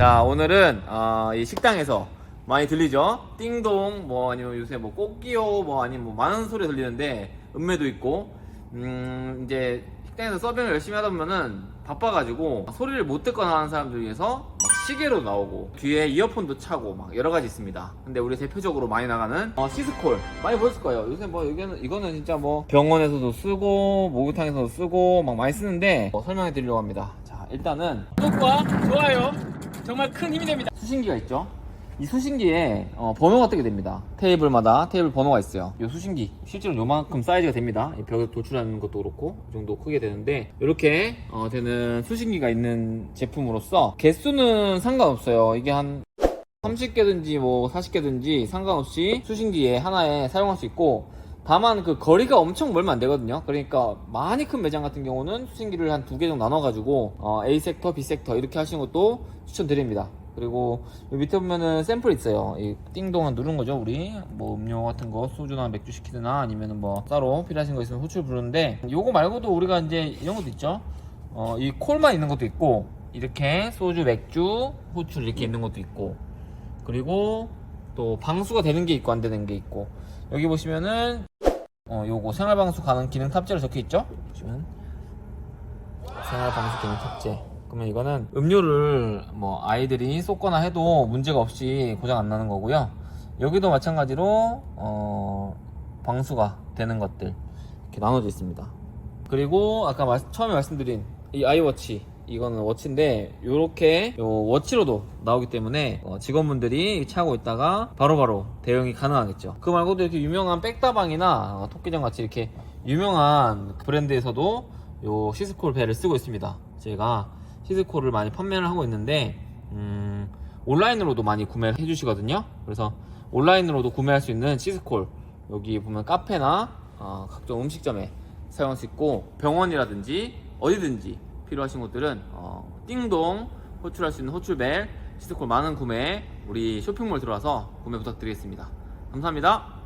자 오늘은 어, 이 식당에서 많이 들리죠? 띵동 뭐 아니면 요새 뭐 꽃기호 뭐 아니면 뭐 많은 소리 들리는데 음매도 있고 음 이제 식당에서 서빙을 열심히 하다 보면은 바빠가지고 소리를 못 듣거나 하는 사람들 위해서 막 시계로 나오고 뒤에 이어폰도 차고 막 여러 가지 있습니다. 근데 우리 대표적으로 많이 나가는 어, 시스콜 많이 보셨을 거예요. 요새 뭐 이거는 이거는 진짜 뭐 병원에서도 쓰고 목욕탕에서도 쓰고 막 많이 쓰는데 어, 설명해 드리려고 합니다. 자 일단은 구독과 좋아요 정말 큰 힘이 됩니다. 수신기가 있죠. 이 수신기에 어, 번호가 뜨게 됩니다. 테이블마다 테이블 번호가 있어요. 이 수신기 실제로 요만큼 사이즈가 됩니다. 이 벽에 도출하는 것도 그렇고 이 정도 크게 되는데 이렇게 어, 되는 수신기가 있는 제품으로서 개수는 상관없어요. 이게 한 30개든지 뭐 40개든지 상관없이 수신기에 하나에 사용할 수 있고 다만 그 거리가 엄청 멀면 안 되거든요. 그러니까 많이 큰 매장 같은 경우는 수신기를 한 두 개 정도 나눠가지고 어, A 섹터, B 섹터 이렇게 하시는 것도 추천드립니다. 그리고 밑에 보면은 샘플 있어요. 이 띵동한 누른 거죠, 우리. 뭐 음료 같은 거, 소주나 맥주 시키드나 아니면은 뭐 따로 필요하신 거 있으면 호출 부르는데 요거 말고도 우리가 이제 이런 것도 있죠. 어, 이 콜만 있는 것도 있고 이렇게 소주, 맥주, 호출 이렇게 있는 것도 있고 그리고 또 방수가 되는 게 있고 안 되는 게 있고 여기 보시면은 어 요거 생활 방수 가능 기능 탑재로 적혀 있죠? 보시면 생활 방수 기능 탑재. 그러면 이거는 음료를 뭐 아이들이 쏟거나 해도 문제가 없이 고장 안 나는 거고요. 여기도 마찬가지로 어 방수가 되는 것들 이렇게 나눠져 있습니다. 그리고 아까 말- 처음에 말씀드린 이 아이워치 이거는 워치인데 이렇게 요 워치로도 나오기 때문에 어, 직원분들이 차고 있다가 바로바로 대응이 가능하겠죠. 그 말고도 이렇게 유명한 백다방이나 어, 토끼장 같이 이렇게 유명한 브랜드에서도 요 시스콜 벨을 쓰고 있습니다. 제가 시스콜을 많이 판매를 하고 있는데 음, 온라인으로도 많이 구매를 해주시거든요. 그래서 온라인으로도 구매할 수 있는 시스콜 여기 보면 카페나 어, 각종 음식점에 사용할 수 있고 병원이라든지 어디든지 필요하신 곳들은 어, 띵동 호출할 수 있는 호출벨 시스콜 많은 구매 우리 쇼핑몰 들어와서 구매 부탁드리겠습니다. 감사합니다.